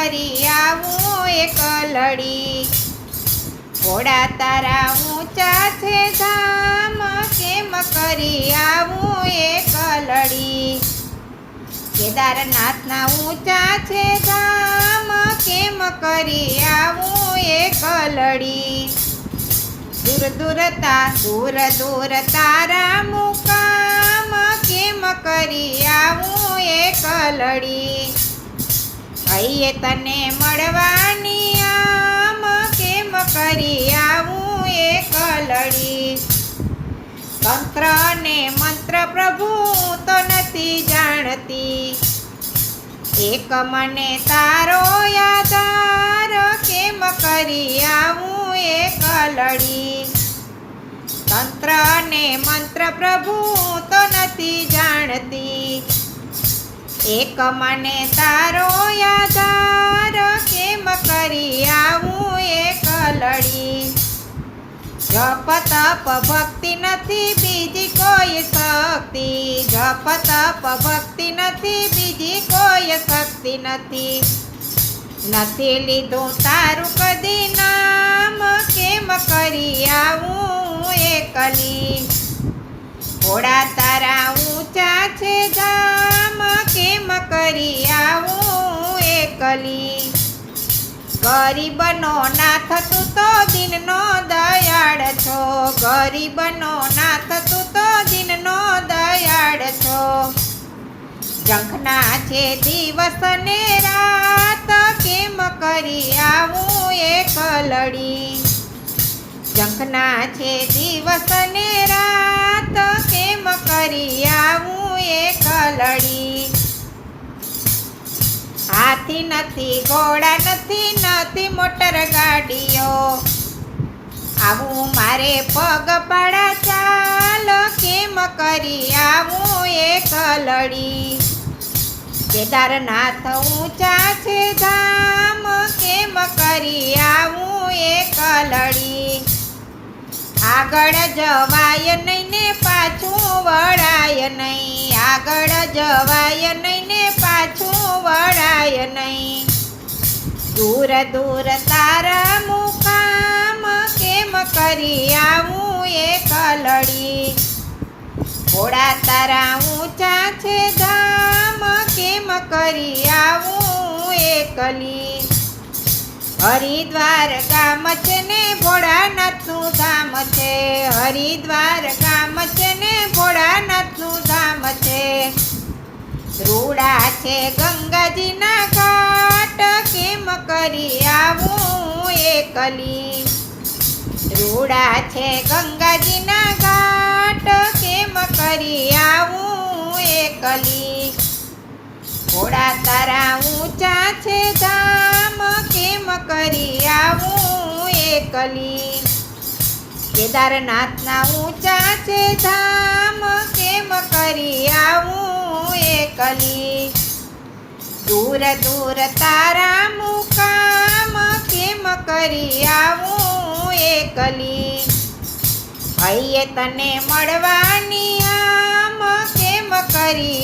કરી આવું એક લડી. ઘોડા તારા ઊંચા છે ધામ, કેમ કરી આવું એક લડી? કેદારનાથના ઊંચા છે ધામ, કેમ કરી આવું એક લડી? દૂર દૂરતા, દૂર દૂર તારા મુકામ, કેમ કરી આવું એક લડી? કહીએ તને મળવાની આમ કેમ કરી આવું એ કલડી તંત્ર ને મંત્ર પ્રભુ તો નથી જાણતી. એક મને તારો યાદાર કેમ કરી આવું એ કલડી તંત્ર ને મંત્ર પ્રભુ એક મને તારો યાદાર કેમ કરી આવું એક લડી? જપ તપ ભક્તિ નથી, બીજી કોઈ શક્તિ. જપ તપ ભક્તિ નથી, બીજી કોઈ શક્તિ નથી. નથી લીધું તારું કદી નામ, કેમ કરી આવું એકલી ઘોડા તારા ઊંચા છે ગામ, કેમ કરી આવું એકલી ગરીબનો નાથ તું તો દિનનો દયાળ છો, ગરીબનો નાથ તું તો દિનનો દયાળ છો. જંખના છે દિવસ ને રાત, કેમ કરી આવું એક લડી જંખના છે દિવસ ને રાત કરી આવું એક લડી. હાથી નથી, ઘોડા નથી નથી મોટર ગાડીઓ. આવું મારે પગ પાડા ચાલ, કેમ કરી આવું એક લડી. કેદારનાથ ઊંચા છે ધામ, કેમ કરી આવું એ લડી. આગળ જવાય નહીં ને પાછું વળાય નહીં. આગળ જવાય નહીં ને પાછું વળાય નહીં. દૂર દૂર તારા મુકામ કેમ કરી આવું એક કલડી ઘોડા તારા ઊંચા છે ધામ કેમ કરી આવું એકલી હરિદ્વાર ગામ છે ને ભોળાનાથનું ધામ છે. હરિદ્વાર ગામ છે ને છે રૂડા છે ગંગાજીના ઘાટ. કેમ કરી આવું એકલી રૂડા છે ગંગાજીના ઘાટ. કેમ કરી આવું એકલી ઘોડા તારા ઊંચા છે ધામ. કેમ કરી આવું એકલી કેદારનાથના ઊંચા છે ધામ. કેમ કરી એકલી દૂર દૂર તારા મુકામ કેમ કરી આવું એકલી ભાઈએ તને મળવાની આમ કેમ કરી